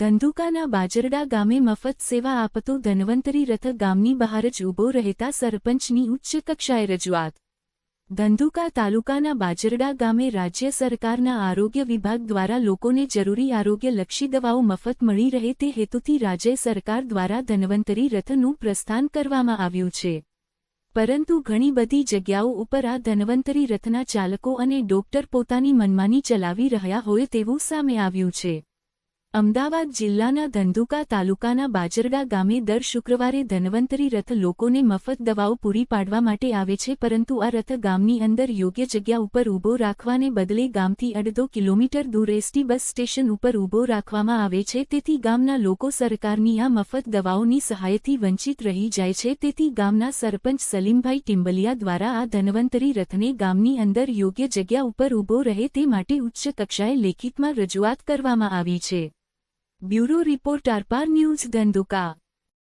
ધંધુકાના બાજરડા ગામે મફત સેવા આપતો ધન્વંતરી રથ ગામની બહાર જ ઊભો રહેતા સરપંચની ઉચ્ચ કક્ષાએ રજૂઆત. ધંધુકા તાલુકાના બાજરડા ગામે રાજ્ય સરકારના આરોગ્ય વિભાગ દ્વારા લોકોને જરૂરી આરોગ્યલક્ષી દવાઓ મફત મળી રહે તે હેતુથી રાજ્ય સરકાર દ્વારા ધન્વંતરી રથનું પ્રસ્થાન કરવામાં આવ્યું છે. પરંતુ ઘણી બધી જગ્યાઓ ઉપર આ ધન્વંતરી રથના ચાલકો અને ડોક્ટર પોતાની મનમાની ચલાવી રહ્યા હોય તેવું સામે આવ્યું છે. અમદાવાદ જિલ્લાના ધંધુકા તાલુકાના બાજરડા ગામે દર શુક્રવારે ધન્વંતરી રથ લોકોને મફત દવાઓ પૂરી પાડવા માટે આવે છે, પરંતુ આ રથ ગામની અંદર યોગ્ય જગ્યા ઉપર ઊભો રાખવાને બદલે ગામથી અડધો કિલોમીટર દૂર એસટી બસ સ્ટેશન ઉપર ઊભો રાખવામાં આવે છે, તેથી ગામના લોકો સરકારની આ મફત દવાઓની સહાયથી વંચિત રહી જાય છે, તેથી ગામના સરપંચ સલીમભાઈ ટિમ્બલિયા દ્વારા આ ધન્વંતરી રથને ગામની અંદર યોગ્ય જગ્યા ઉપર ઊભો રહે તે માટે ઉચ્ચ કક્ષાએ લેખિતમાં રજૂઆત કરવામાં આવી છે. Bureau report Aarpar news Dhandhuka